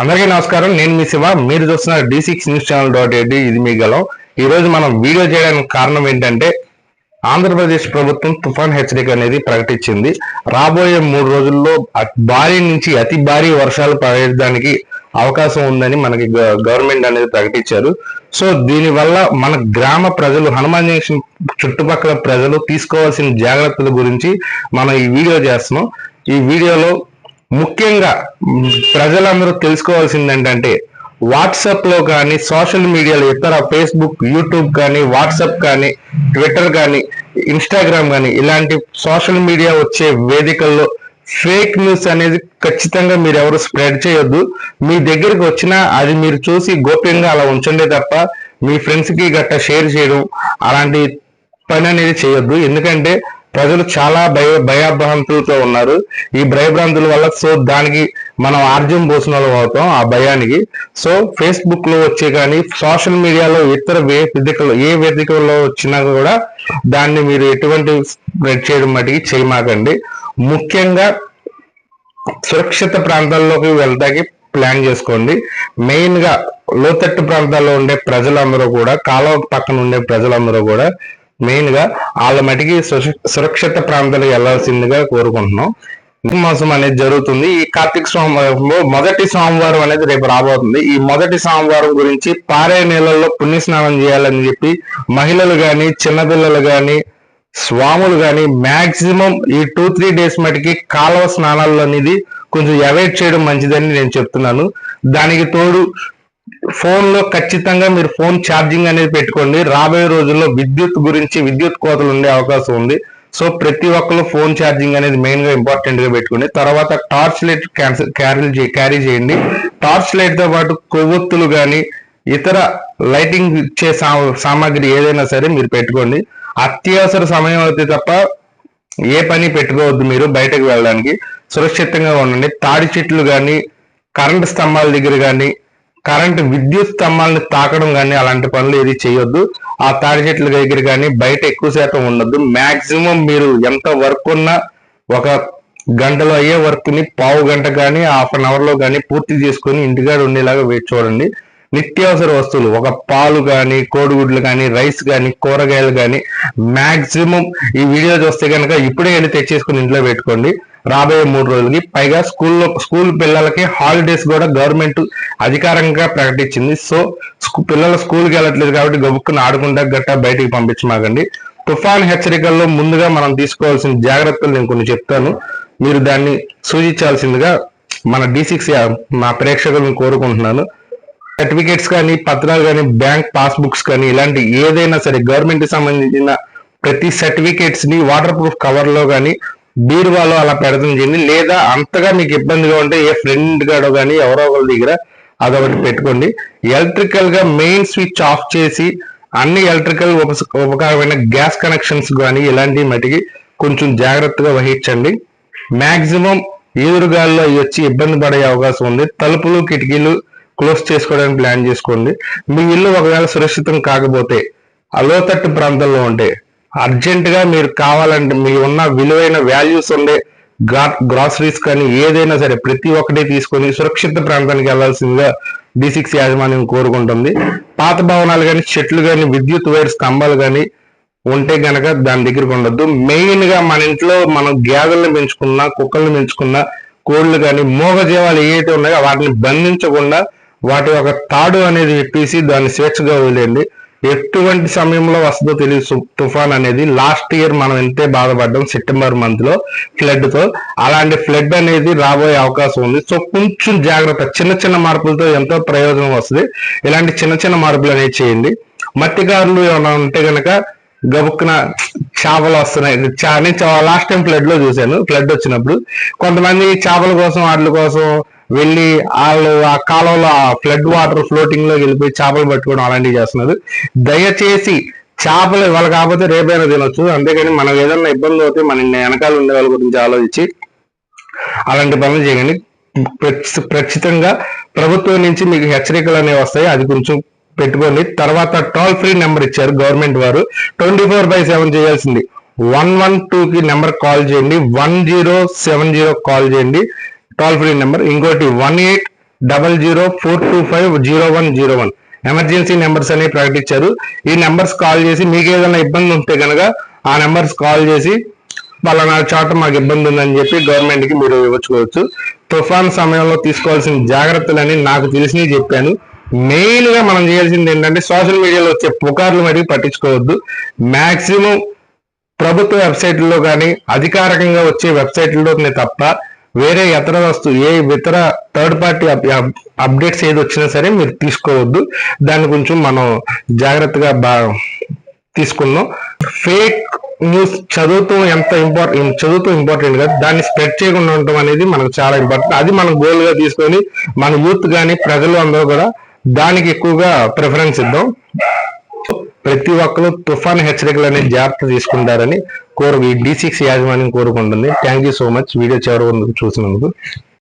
అందరికీ నమస్కారం. నేను మీ శివ. మీరు చూస్తున్నారు D six news channel dot eight ఇది మీ గలం ఈ రోజు మనం వీడియో చేయడానికి కారణం ఏంటంటే ఆంధ్రప్రదేశ్ ప్రభుత్వం తుఫాన్ హెచ్చరిక అనేది ప్రకటించింది. రాబోయే మూడు రోజుల్లో భారీ నుంచి అతి భారీ వర్షాలు పడేయడానికి అవకాశం ఉందని మనకి గ- గవర్నమెంట్ అనేది ప్రకటించారు. సో దీనివల్ల మన గ్రామ ప్రజలు హనుమాన్ జంక్షన్ చుట్టుపక్కల ప్రజలు తీసుకోవాల్సిన జాగ్రత్తల గురించి మనం ఈ వీడియో చేస్తున్నాం. ఈ వీడియోలో ముఖ్యంగా ప్రజలందరూ తెలుసుకోవాల్సింది ఏంటంటే వాట్సాప్లో కానీ సోషల్ మీడియాలో ఇతర ఫేస్బుక్ యూట్యూబ్ కానీ వాట్సాప్ కానీ ట్విట్టర్ కానీ ఇన్స్టాగ్రామ్ కానీ ఇలాంటి సోషల్ మీడియా వచ్చే వేదికల్లో ఫేక్ న్యూస్ అనేది ఖచ్చితంగా మీరు ఎవరు స్ప్రెడ్ చేయొద్దు. మీ దగ్గరికి వచ్చినా అది మీరు చూసి గోప్యంగా అలా ఉంచండి తప్ప మీ ఫ్రెండ్స్కి గట్టా షేర్ చేయడం అలాంటి పని అనేది చేయొద్దు. ఎందుకంటే ప్రజలు చాలా భయ భయభ్రాంతులతో ఉన్నారు. ఈ భయభ్రాంతుల వల్ల సో దానికి మనం ఆర్జం పోసిన అవుతాం ఆ భయానికి. సో ఫేస్బుక్లో వచ్చే కానీ సోషల్ మీడియాలో ఇతర వే వేదికలు ఏ వేదికల్లో వచ్చినా కూడా దాన్ని మీరు ఎటువంటి స్ప్రెడ్ చేయడం మటుకి చేయమాకండి. ముఖ్యంగా సురక్షిత ప్రాంతాల్లోకి వెళ్ళడానికి ప్లాన్ చేసుకోండి. మెయిన్గా లోతట్టు ప్రాంతాల్లో ఉండే ప్రజలందరూ కూడా కాలువ పక్కన ఉండే ప్రజలందరూ కూడా మెయిన్గా వాళ్ళ మటుకి సురక్షిత ప్రాంతాలకు వెళ్ళాల్సిందిగా కోరుకుంటున్నాం. మాసం అనేది జరుగుతుంది. ఈ కార్తీక సోమవారంలో మొదటి సోమవారం అనేది రేపు రాబోతుంది. ఈ మొదటి సోమవారం గురించి పారే నీళ్ళల్లో పుణ్యస్నానం చేయాలని చెప్పి మహిళలు గాని చిన్నపిల్లలు గాని స్వాములు గాని మాక్సిమం ఈ టూ త్రీ డేస్ మటుకి కాలువ స్నానాలు అనేది కొంచెం అవాయిడ్ చేయడం మంచిదని నేను చెప్తున్నాను. దానికి తోడు ఫోన్లో ఖచ్చితంగా మీరు ఫోన్ ఛార్జింగ్ అనేది పెట్టుకోండి. రాబోయే రోజుల్లో విద్యుత్ గురించి విద్యుత్ కోతలు ఉండే అవకాశం ఉంది. సో ప్రతి ఒక్కరు ఫోన్ ఛార్జింగ్ అనేది మెయిన్గా ఇంపార్టెంట్గా పెట్టుకోండి. తర్వాత టార్చ్ లైట్ క్యారీ క్యారీ చేయండి. టార్చ్ లైట్తో పాటు కొవ్వొత్తులు కానీ ఇతర లైటింగ్ ఇచ్చే సా- సామాగ్రి ఏదైనా సరే మీరు పెట్టుకోండి. అత్యవసర సమయం అయితే తప్ప ఏ పని పెట్టుకోవద్దు మీరు బయటకు వెళ్ళడానికి. సురక్షితంగా ఉండండి. తాడి చెట్లు కానీ కరెంట్ స్తంభాల దగ్గర కానీ కరెంట్ విద్యుత్ స్తంభాలను తాకడం కానీ అలాంటి పనులు ఏది చేయొద్దు. ఆ తాడి చెట్ల దగ్గర కానీ బయట ఎక్కువ శాతం ఉండొద్దు. మాక్సిమం మీరు ఎంత వర్క్ ఉన్నా ఒక గంటలో అయ్యే వర్క్ని పావు గంట కానీ హాఫ్ అన్ అవర్లో కానీ పూర్తి చేసుకొని ఇంటికాడ ఉండేలాగా వేచి చూడండి. నిత్యావసర వస్తువులు ఒక పాలు కానీ కోడిగుడ్లు కానీ రైస్ కానీ కూరగాయలు కానీ మ్యాక్సిమం ఈ వీడియో చూస్తే కనుక ఇప్పుడే వెళ్ళి తెచ్చేసుకుని ఇంట్లో పెట్టుకోండి. రాబోయే మూడు రోజులకి. పైగా స్కూల్లో స్కూల్ పిల్లలకి హాలిడేస్ కూడా గవర్నమెంట్ అధికారంగా ప్రకటించింది. సో పిల్లలు స్కూల్కి వెళ్ళట్లేదు కాబట్టి గబుక్కుని ఆడుకుంటా గట్టా బయటికి పంపించమాగండి తుఫాన్ హెచ్చరికల్లో ముందుగా మనం తీసుకోవాల్సిన జాగ్రత్తలు నేను కొన్ని చెప్తాను. మీరు దాన్ని సూచించాల్సిందిగా మన డిసిక్స్ మా ప్రేక్షకులను కోరుకుంటున్నాను. సర్టిఫికేట్స్ కానీ పత్రాలు కానీ బ్యాంక్ పాస్బుక్స్ కానీ ఇలాంటి ఏదైనా సరే గవర్నమెంట్కి సంబంధించిన ప్రతి సర్టిఫికేట్స్ని వాటర్ ప్రూఫ్ కవర్లో కానీ బీరువాలో అలా పెడతాం చేయండి లేదా అంతగా మీకు ఇబ్బందిగా ఉంటే ఏ ఫ్రెండ్ గాడో కానీ ఎవరో ఒకరి దగ్గర అదొకటి పెట్టుకోండి. ఎలక్ట్రికల్గా మెయిన్ స్విచ్ ఆఫ్ చేసి అన్ని ఎలక్ట్రికల్ ఉపకారమైన గ్యాస్ కనెక్షన్స్ కానీ ఇలాంటి మటికి కొంచెం జాగ్రత్తగా వహించండి. మ్యాక్సిమం ఎదురుగాల్లో అవి వచ్చి ఇబ్బంది పడే అవకాశం ఉంది. తలుపులు కిటికీలు క్లోజ్ చేసుకోవడానికి ప్లాన్ చేసుకోండి. మీ ఇల్లు ఒకవేళ సురక్షితం కాకపోతే అలోతట్టు లోతట్టు ప్రాంతంలో ఉంటే అర్జెంటుగా మీరు కావాలంటే మీ ఉన్న విలువైన వాల్యూస్ ఉండే గ్రాసరీస్ కానీ ఏదైనా సరే ప్రతి ఒక్కటి తీసుకొని సురక్షిత ప్రాంతానికి వెళ్ళాల్సిందిగా డి సిక్స్ యాజమాన్యం కోరుకుంటుంది. పాత భవనాలు కానీ చెట్లు కానీ విద్యుత్ వైర్ స్తంభాలు కానీ ఉంటే గనక దాని దగ్గరకు ఉండొద్దు. మెయిన్గా మన ఇంట్లో మనం గేదెలను పెంచుకున్నా కుక్కల్ని పెంచుకున్నా కోళ్ళు కానీ మూగజీవాలు ఏవైతే ఉన్నాయో వాటిని బంధించకుండా వాటి యొక్క తాడు అనేది ఎప్పేసి దాన్ని స్వేచ్ఛగా వదిలేయండి. ఎటువంటి సమయంలో వస్తుందో తెలియదు. సు- తుఫాన్ అనేది లాస్ట్ ఇయర్ మనం ఎంతే బాధపడ్డాం సెప్టెంబర్ మంత్లో ఫ్లడ్తో. అలాంటి ఫ్లడ్ అనేది రాబోయే అవకాశం ఉంది. సో కొంచెం జాగ్రత్త చిన్న చిన్న మార్పులతో ఎంతో ప్రయోజనం వస్తుంది. ఇలాంటి చిన్న చిన్న మార్పులు అనేవి చేయండి. మత్స్యకారులు ఏమైనా ఉంటే గనక గబుక్కున చేపలు వస్తున్నాయి. చా- నేను లాస్ట్ టైం ఫ్లడ్లో చూశాను. ఫ్లడ్ వచ్చినప్పుడు కొంతమంది చేపల కోసం వాటి కోసం వెళ్ళి వాళ్ళు ఆ కాలంలో ఆ ఫ్లడ్ వాటర్ ఫ్లోటింగ్లో వెళ్ళిపోయి చేపలు పట్టుకోవడం అలాంటివి చేస్తున్నారు. దయచేసి చేపలు ఇవాళ కాకపోతే రేపైనా తినొచ్చు. అంతేగాని మనం ఏదైనా ఇబ్బంది అవుతే మన వెనకాల ఉండే వాళ్ళ గురించి ఆలోచించి అలాంటి పనులు చేయండి. ప్రచ్- ఖచ్చితంగా ప్రభుత్వం నుంచి మీకు హెచ్చరికలు అనేవి వస్తాయి. అది కొంచెం పెట్టుకోండి. తర్వాత టోల్ ఫ్రీ నెంబర్ ఇచ్చారు గవర్నమెంట్ వారు. ట్వంటీ ఫోర్ బై సెవెన్ చేయాల్సింది. వన్ వన్ టూ కి నెంబర్ కాల్ చేయండి. One zero seven zero call చేయండి. టోల్ ఫ్రీ నెంబర్ ఇంకోటి one eight double zero four two five zero one zero one emergency numbers అనేవి ప్రకటించారు. ఈ numbers call చేసి మీకు ఏదైనా ఇబ్బంది ఉంటే కనుక ఆ నెంబర్స్ కాల్ చేసి పలానా చోట మాకు ఇబ్బంది ఉందని చెప్పి గవర్నమెంట్కి మీరు ఇవ్వచ్చుకోవచ్చు. తుఫాన్ సమయంలో తీసుకోవాల్సిన జాగ్రత్తలని నాకు తెలిసినవి చెప్పాను. మెయిన్గా మనం చేయాల్సింది ఏంటంటే సోషల్ మీడియాలో వచ్చే పుకార్లు మటుకు పట్టించుకోవద్దు. మ్యాక్సిమం ప్రభుత్వ వెబ్సైట్లలో కానీ అధికారికంగా వచ్చే వెబ్సైట్లలోనే తప్ప వేరే ఇతర వస్తువు ఏ ఇతర థర్డ్ పార్టీ అప్డేట్స్ ఏది వచ్చినా సరే మీరు తీసుకోవద్దు. దాన్ని కొంచెం మనం జాగ్రత్తగా బా తీసుకుందాం. ఫేక్ న్యూస్ చదువుతూ ఎంత ఇంపార్టెంట్ చదువుతూ ఇంపార్టెంట్ కాదు. దాన్ని స్ప్రెడ్ చేయకుండా ఉండటం అనేది మనకు చాలా ఇంపార్టెంట్ అది మనం గోల్గా తీసుకొని మన యూత్ కానీ ప్రజలు అందరూ కూడా దానికి ఎక్కువగా ప్రిఫరెన్స్ ఇద్దాం. ప్రతి ఒక్కరు తుఫాన్ హెచ్చరికలు అనేది జాగ్రత్త తీసుకుంటారని కోరు ఈ సిక్స్ యాజమాన్యం కోరుకుంటుంది. Thank you so much video చివరి చూసినందుకు